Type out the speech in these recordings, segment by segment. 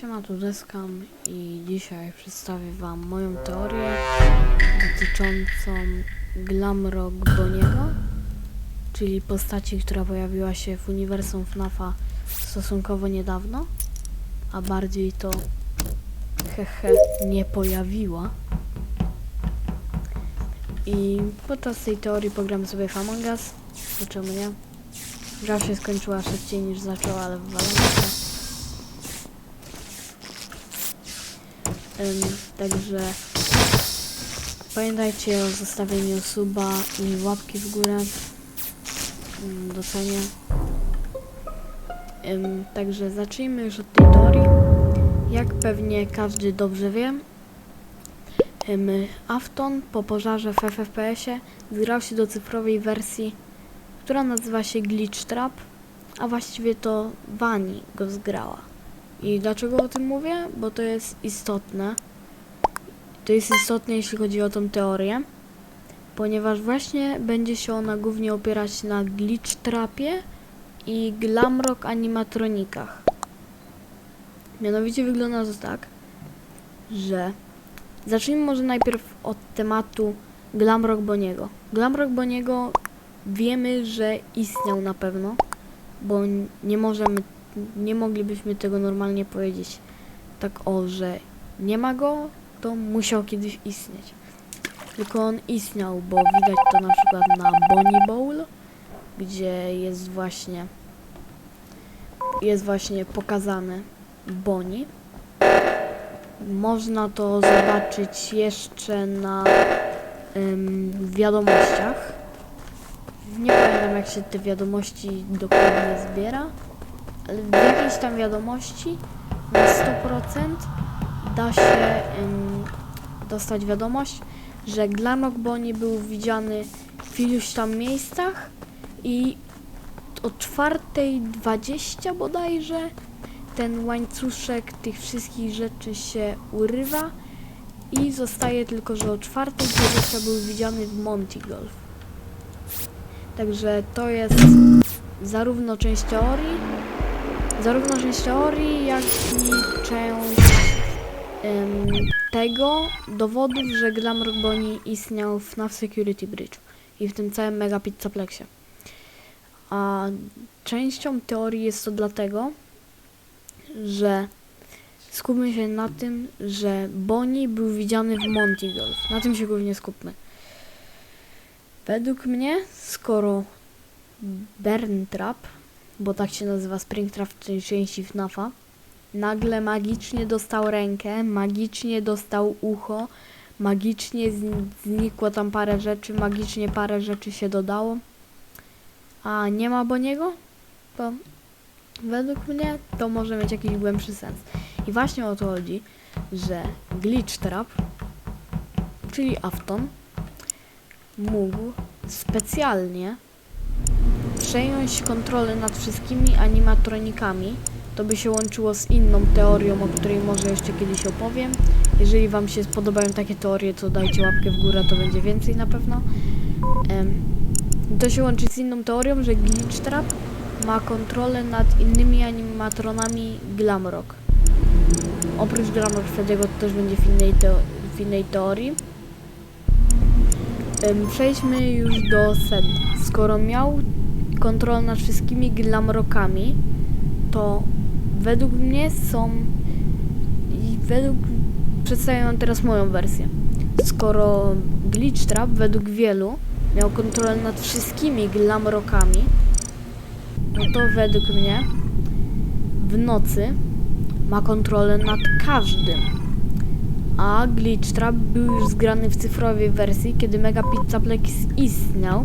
Siema, tu Deskam i dzisiaj przedstawię wam moją teorię dotyczącą Glamrock Boniego, czyli postaci, która pojawiła się w uniwersum FNAFa stosunkowo niedawno, a bardziej to hehe nie pojawiła. I podczas tej teorii pogramy sobie w Among dlaczego nie? Gra się skończyła szybciej niż zaczęła, ale wywalamy się. Także pamiętajcie o zostawieniu suba i łapki w górę. Docenię. Także zacznijmy już od tej teorii. Jak pewnie każdy dobrze wie, Afton po pożarze w FFPS-ie zgrał się do cyfrowej wersji, która nazywa się Glitch Trap, a właściwie to Vani go zgrała. I dlaczego o tym mówię? Bo to jest istotne. To jest istotne, jeśli chodzi o tą teorię, ponieważ właśnie będzie się ona głównie opierać na glitch trapie i glamrock animatronikach. Mianowicie wygląda to tak, że zacznijmy może najpierw od tematu glamrock Boniego. Glamrock Boniego wiemy, że istniał na pewno, bo nie możemy nie moglibyśmy tego normalnie powiedzieć. Tak o, że nie ma go, to musiał kiedyś istnieć. Tylko on istniał, bo widać to na przykład na Bonnie Bowl, gdzie jest właśnie jest właśnie pokazane Bonnie. Można to zobaczyć jeszcze na ym, wiadomościach. Nie pamiętam jak się te wiadomości dokładnie zbiera ale w jakiejś tam wiadomości na 100% da się dostać wiadomość, że Glamrock Bonnie był widziany w iluś tam miejscach i o 4.20 bodajże ten łańcuszek tych wszystkich rzeczy się urywa i zostaje tylko, że o 4.20 był widziany w Monty Golf. Także to jest zarówno część teorii, zarówno część teorii, jak i część em, tego dowodów, że Glamrock Bonnie istniał w FNAF Security Bridge i w tym całym Mega Pizzaplexie. A częścią teorii jest to dlatego, że skupmy się na tym, że Bonnie był widziany w Monty Golf. Na tym się głównie skupmy. Według mnie, skoro Burn Trap bo tak się nazywa tej części FNAFa, nagle magicznie dostał rękę, magicznie dostał ucho, magicznie zni- znikło tam parę rzeczy, magicznie parę rzeczy się dodało, a nie ma Boniego, to według mnie to może mieć jakiś głębszy sens. I właśnie o to chodzi, że Glitch Trap, czyli Afton, mógł specjalnie przejąć kontrolę nad wszystkimi animatronikami. To by się łączyło z inną teorią, o której może jeszcze kiedyś opowiem. Jeżeli Wam się spodobają takie teorie, to dajcie łapkę w górę, to będzie więcej na pewno. To się łączy z inną teorią, że Glitch Trap ma kontrolę nad innymi animatronami Glamrock. Oprócz Glamrock Freddy'ego to też będzie w innej, teo- w innej teorii. Przejdźmy już do sedna. Skoro miał kontrolę nad wszystkimi glamrockami, to według mnie są i według przedstawię wam teraz moją wersję. Skoro Glitch Trap według wielu miał kontrolę nad wszystkimi glamrockami, no to według mnie w nocy ma kontrolę nad każdym. A Glitch Trap był już zgrany w cyfrowej wersji, kiedy Mega Pizzaplex istniał.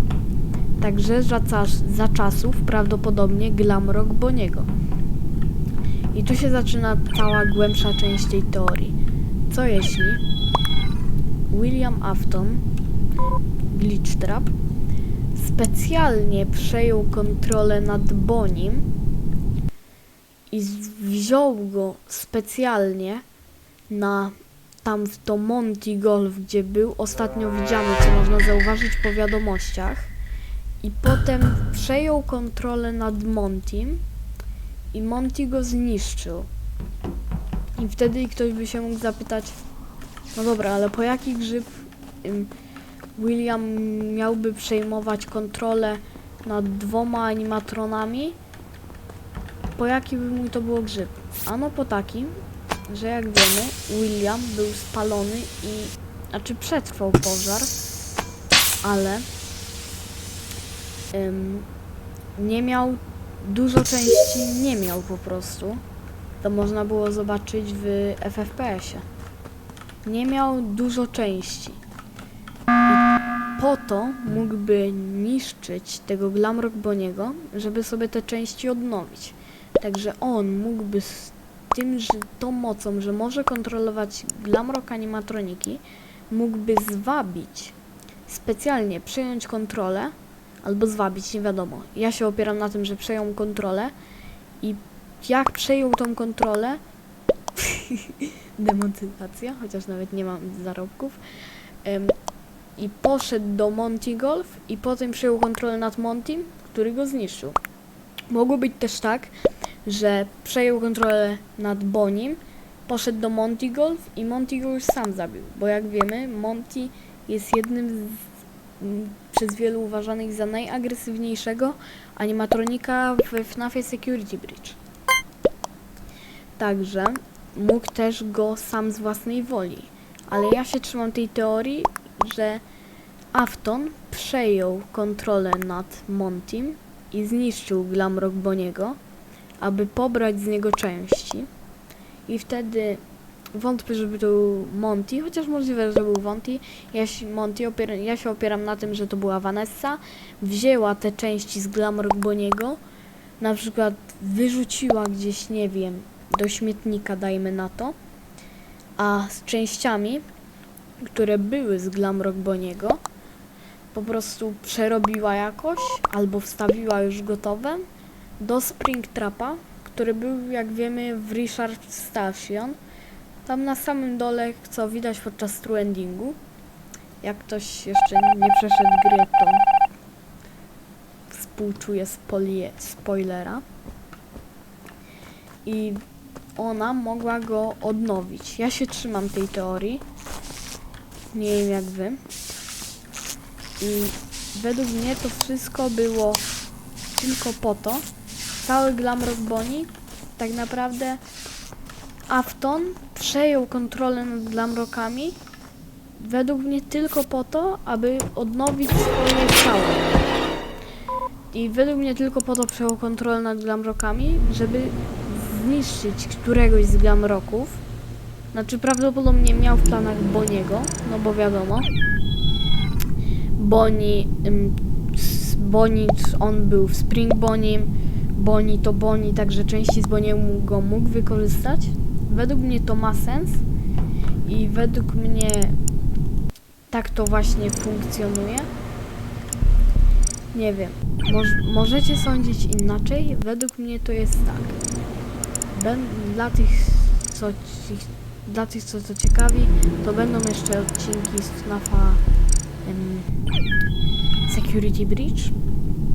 Także za, za czasów prawdopodobnie Glamrock Boniego. I tu się zaczyna cała głębsza część tej teorii. Co jeśli William Afton, Glitch Trap, specjalnie przejął kontrolę nad Bonim i wziął go specjalnie na tam w to Monty Golf, gdzie był ostatnio widziany, co można zauważyć po wiadomościach i potem przejął kontrolę nad Montym i Monty go zniszczył. I wtedy ktoś by się mógł zapytać, no dobra, ale po jaki grzyb William miałby przejmować kontrolę nad dwoma animatronami? Po jaki by mu to było grzyb? Ano po takim, że jak wiemy, William był spalony i, znaczy przetrwał pożar, ale nie miał, dużo części nie miał po prostu. To można było zobaczyć w FFPS-ie. Nie miał dużo części. I po to mógłby niszczyć tego Glamrock Boniego, żeby sobie te części odnowić. Także on mógłby z tym, że tą mocą, że może kontrolować Glamrock animatroniki, mógłby zwabić, specjalnie przejąć kontrolę, albo zwabić, nie wiadomo. Ja się opieram na tym, że przejął kontrolę i jak przejął tą kontrolę, demotywacja, chociaż nawet nie mam zarobków, em, i poszedł do Monty Golf i potem przejął kontrolę nad Montym, który go zniszczył. Mogło być też tak, że przejął kontrolę nad Bonim, poszedł do Monty Golf i Monty go już sam zabił, bo jak wiemy, Monty jest jednym z przez wielu uważanych za najagresywniejszego animatronika w FNAFie Security Breach. Także mógł też go sam z własnej woli. Ale ja się trzymam tej teorii, że Afton przejął kontrolę nad Montym i zniszczył Glamrock Boniego, aby pobrać z niego części. I wtedy wątpię, żeby to był Monty, chociaż możliwe, że był Monty. Ja się, Monty opiera, ja się opieram na tym, że to była Vanessa. Wzięła te części z Glamrock Boniego, na przykład wyrzuciła gdzieś, nie wiem, do śmietnika, dajmy na to, a z częściami, które były z Glamrock Boniego, po prostu przerobiła jakoś, albo wstawiła już gotowe do Springtrapa, który był, jak wiemy, w Richard Station. Tam na samym dole, co widać podczas true endingu. Jak ktoś jeszcze nie przeszedł gry, to współczuję spoilera. I ona mogła go odnowić. Ja się trzymam tej teorii. Nie wiem jak wy. I według mnie to wszystko było tylko po to. Cały Glamrock Bonnie tak naprawdę Afton przejął kontrolę nad Glamrockami według mnie tylko po to, aby odnowić swoje ciało. I według mnie tylko po to przejął kontrolę nad Glamrockami, żeby zniszczyć któregoś z Glamrocków. Znaczy prawdopodobnie miał w planach Boniego, no bo wiadomo. Boni, Boni, on był w Spring Bonim, Boni to Boni, także części z Boniego mógł wykorzystać. Według mnie to ma sens i według mnie tak to właśnie funkcjonuje. Nie wiem, moż, możecie sądzić inaczej, według mnie to jest tak. Ben, dla tych, co dla tych, co to ciekawi, to będą jeszcze odcinki z FNAFa em, Security Breach,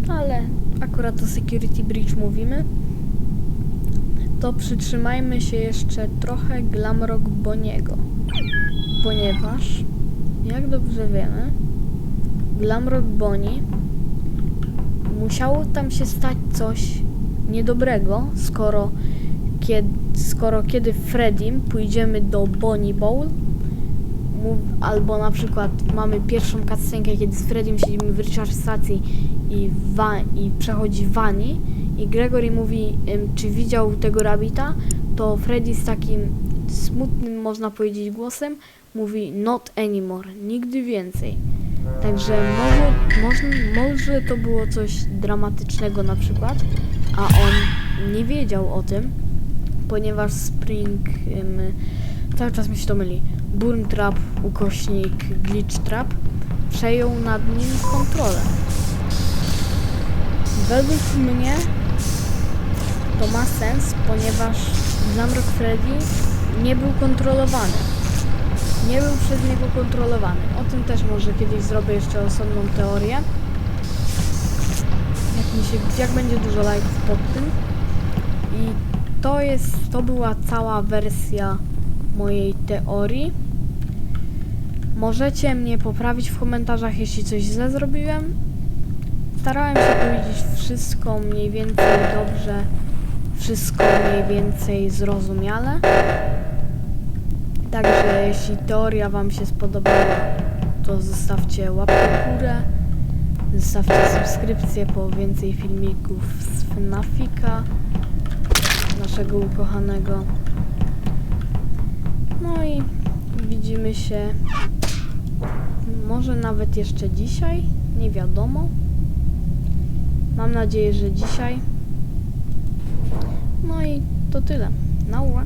ale akurat o Security Breach mówimy. To przytrzymajmy się jeszcze trochę Glamrock Boniego, ponieważ, jak dobrze wiemy, Glamrock Bonnie musiało tam się stać coś niedobrego, skoro kiedy, skoro kiedy Freddym pójdziemy do Bonnie Bowl, albo na przykład mamy pierwszą cutscenkę, kiedy z Freddym siedzimy w Richard stacji i, wa, i przechodzi Vani i Gregory mówi, czy widział tego rabita, to Freddy z takim smutnym, można powiedzieć, głosem mówi not anymore, nigdy więcej. Także może, może, może to było coś dramatycznego na przykład, a on nie wiedział o tym, ponieważ Spring, cały czas mi się to myli, Burn Trap, ukośnik Glitch Trap, przejął nad nim kontrolę. Według mnie to ma sens, ponieważ Zamrok Freddy nie był kontrolowany. Nie był przez niego kontrolowany. O tym też może kiedyś zrobię jeszcze osobną teorię. Jak, mi się, jak będzie dużo lajków pod tym. I to jest, to była cała wersja mojej teorii. Możecie mnie poprawić w komentarzach, jeśli coś źle zrobiłem. Starałem się powiedzieć wszystko mniej więcej dobrze, wszystko mniej więcej zrozumiale. Także jeśli teoria Wam się spodobała, to zostawcie łapkę w górę, zostawcie subskrypcję po więcej filmików z FNAFika, naszego ukochanego. No i widzimy się może nawet jeszcze dzisiaj, nie wiadomo. Mam nadzieję, że dzisiaj. No i to tyle. Na uра.